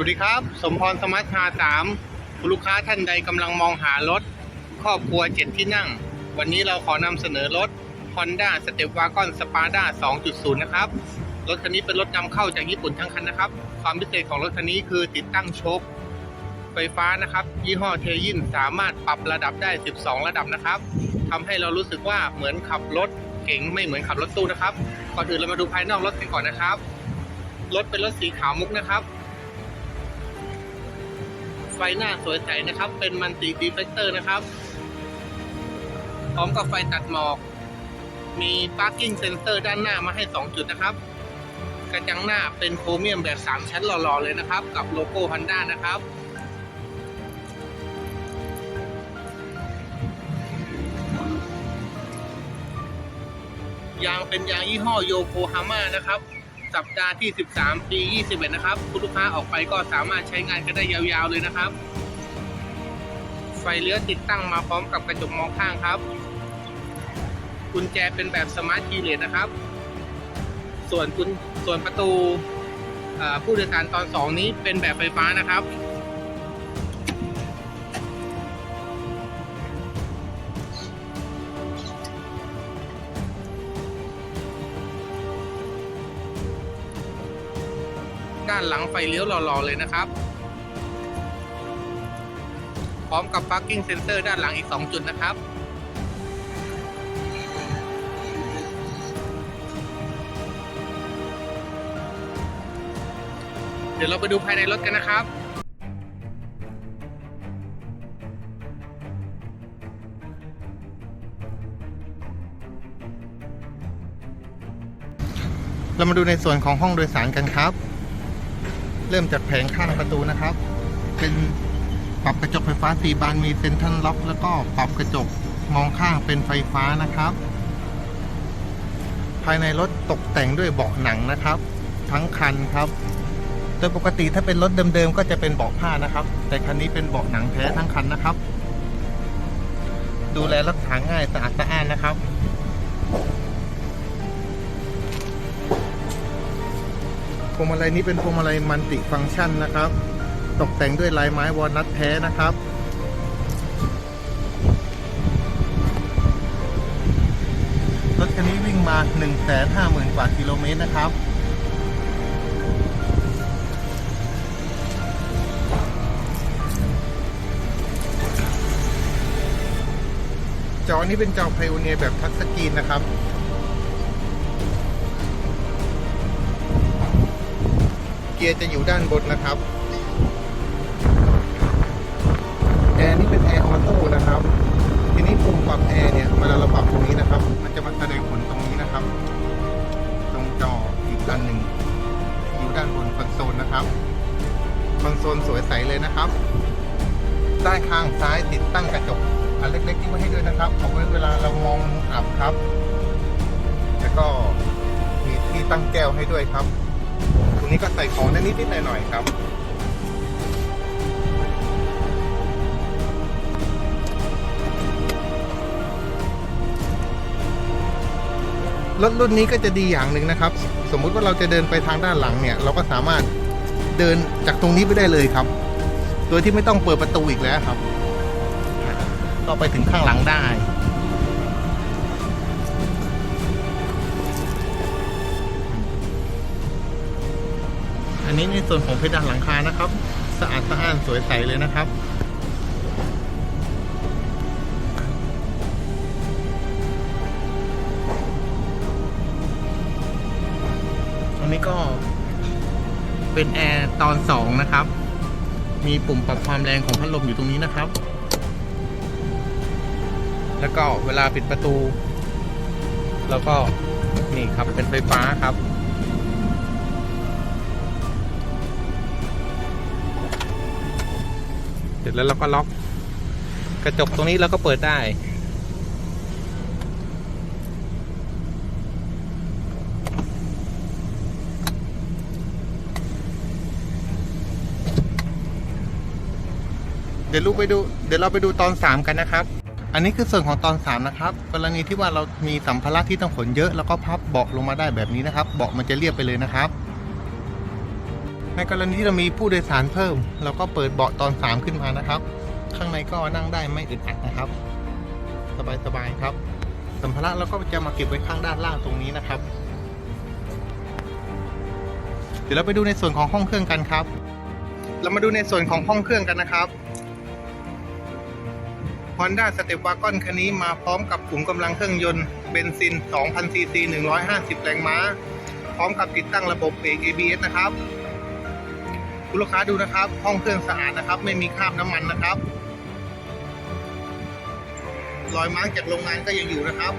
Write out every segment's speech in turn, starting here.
วัสดีครับ สมพรสมาร์ทคาสามลูกค้าท่านใดกำลังมองหารถ ครอบครัวเจ็ดที่นั่ง วันนี้เราขอนำเสนอรถ Honda s t e p w a g o n Spada 2.0 นะครับ รถคันนี้เป็นรถนำเข้าจากญี่ปุ่นทั้งคันนะครับ ความพิเศษของรถคันนี้คือติดตั้งโชคไฟฟ้านะครับ ยี่ห้อเทยินสามารถปรับระดับได้ 12 ระดับนะครับทำให้เรารู้สึกว่าเหมือนขับรถเก๋งไม่เหมือนขับรถตู้นะครับก่อนอื่นเรามาดูภายนอกรถกันก่อนนะครับรถเป็นรถสีขาวมุกนะครับ ไฟหน้าสวยใสนะครับ เป็นมันติดีเฟกเตอร์นะครับ พร้อมกับไฟตัดหมอก มี Parking Sensor ด้านหน้ามาให้ 2 จุดนะครับ กระจังหน้าเป็นโครเมียมแบบ 3 ชั้นหล่อๆเลยนะครับ กับโลโก้ Honda นะครับยางเป็นยางยี่ห้อโยโกฮาม่านะครับ สัปดาห์ที่ 13 ปี 21 นะครับ คุณลูกค้าออกไปก็สามารถใช้งานกันได้ยาวๆเลยนะครับ ไฟเลี้ยวติดตั้งมาพร้อมกับกระจกมองข้างครับกุญแจเป็นแบบสมาร์ทคีย์เลสนะครับ ส่วนกุญส่วนประตูผู้โดยสารตอน 2 นี้เป็นแบบไฟฟ้านะครับ ด้านหลังไฟเลี้ยวหล่อๆเลยนะครับ พร้อมกับ parking sensor ด้านหลังอีก 2 จุดนะครับเดี๋ยวเราไปดูภายในรถกันนะครับ เรามาดูในส่วนของห้องโดยสารกันครับ เริ่มจากแผงข้างประตูนะครับ เป็นปรับกระจกไฟฟ้าสีบานมีเซ็นทรัลล็อกแล้วก็ปรับกระจกมองข้างเป็นไฟฟ้านะครับ ภายในรถตกแต่งด้วยเบาะหนังนะครับ ทั้งคันครับ โดยปกติถ้าเป็นรถเดิมๆก็จะเป็นเบาะผ้านะครับ แต่คันนี้เป็นเบาะหนังแท้ทั้งคันนะครับ ดูแลรักษาง่ายสะอาดสะอ้านนะครับ พวงมาลัยนี้เป็นพวงมาลัยมัลติฟังก์ชันนะครับ ตกแต่งด้วยลายไม้วอลนัทแท้นะครับรถคันนี้วิ่งมา 150,000 กว่ากิโลเมตรนะครับจอนี้เป็นจอไพโอเนียแบบทัชสกรีนนะครับ เกียร์จะอยู่ด้านบนนะครับแอร์นี่เป็นแอร์ออโต้นะครับ ทีนี้ปุ่มปรับแอร์เนี่ยเวลาเราปรับตรงนี้นะครับ มันจะมาแสดงผลตรงนี้นะครับ ตรงจออีกอันหนึ่งอยู่ด้านบนคอนโซลนะครับคอนโซลสวยใสเลยนะครับด้านข้างซ้ายติดตั้งกระจกอันเล็กๆที่ไว้ให้ด้วยนะครับเอาไว้เวลาเรามองอับครับ แล้วก็มีที่ตั้งแก้วให้ด้วยครับ รงนี้ก็ใส่ของได้นิดๆหน่อยๆครับ รถรุ่นนี้ก็จะดีอย่างหนึ่งนะครับ สมมุติว่าเราจะเดินไปทางด้านหลังเนี่ย เราก็สามารถเดินจากตรงนี้ไปได้เลยครับ โดยที่ไม่ต้องเปิดประตูอีกแล้วครับ ก็ไปถึงข้างหลังได้ นนี้ในส่วนของเพดานหลังคานะครับ สะอาดสะอ้านสวยใสเลยนะครับอันนี้ก็เป็นแอร์ตอนสองนะครับ มีปุ่มปรับความแรงของพัดลมอยู่ตรงนี้นะครับ แล้วก็เวลาปิดประตู แล้วก็นี่ครับเป็นไฟฟ้าครับ ร็จแล้วเราก็ล็อก กระจกตรงนี้เราก็เปิดได้เดี๋ยวลูกไปดูเดี๋ยวเราไปดูตอนสามกันนะครับ อันนี้คือส่วนของตอนสามนะครับ กรณีที่ว่าเรามีสัมภาระที่ต้องขนเยอะ แล้วก็พับเบาะลงมาได้แบบนี้นะครับ เบาะมันจะเรียบไปเลยนะครับ ในกรณีที่เรามีผู้โดยสารเพิ่ม เราก็เปิดเบาะตอน 3 ขึ้นมานะครับ ข้างในก็นั่งได้ไม่อึดอัดนะครับ สบายๆครับ สัมภาระเราก็จะมาเก็บไว้ข้างด้านล่างตรงนี้นะครับ เดี๋ยวเราไปดูในส่วนของห้องเครื่องกันครับ เรามาดูในส่วนของห้องเครื่องกันนะครับ Honda Step Wagon คันนี้มาพร้อมกับขุมกำลังเครื่องยนต์เบนซิน 2,000ซีซี150 แรงม้า พร้อมกับติดตั้งระบบเบรก ABS นะครับ คุณลูกค้าดูนะครับ ห้องเครื่องสะอาดนะครับ ไม่มีคราบน้ำมันนะครับ รอยมาร์กจากโรงงานก็ยังอยู่นะครับ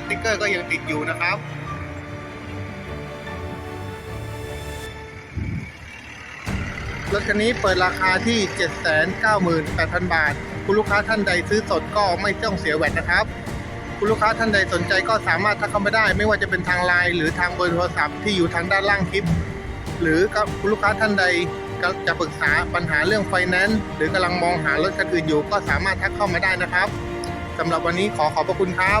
สติ๊กเกอร์ก็ยังติดอยู่นะครับรถคันนี้เปิดราคาที่ 798,000 บาท คุณลูกค้าท่านใดซื้อสดก็ไม่ต้องเสียแวตนะครับ คุณลูกค้าท่านใดสนใจก็สามารถทักเข้ามาได้ ไม่ว่าจะเป็นทางไลน์หรือทางเบอร์โทรศัพท์ที่อยู่ทางด้านล่างคลิป หรือคุณลูกค้าท่านใดก็จะปรึกษาปัญหาเรื่องไฟแนนซ์หรือกำลังมองหารถคันอื่นอยู่ ก็สามารถทักเข้ามาได้นะครับสำหรับวันนี้ขอขอบพระคุณครับ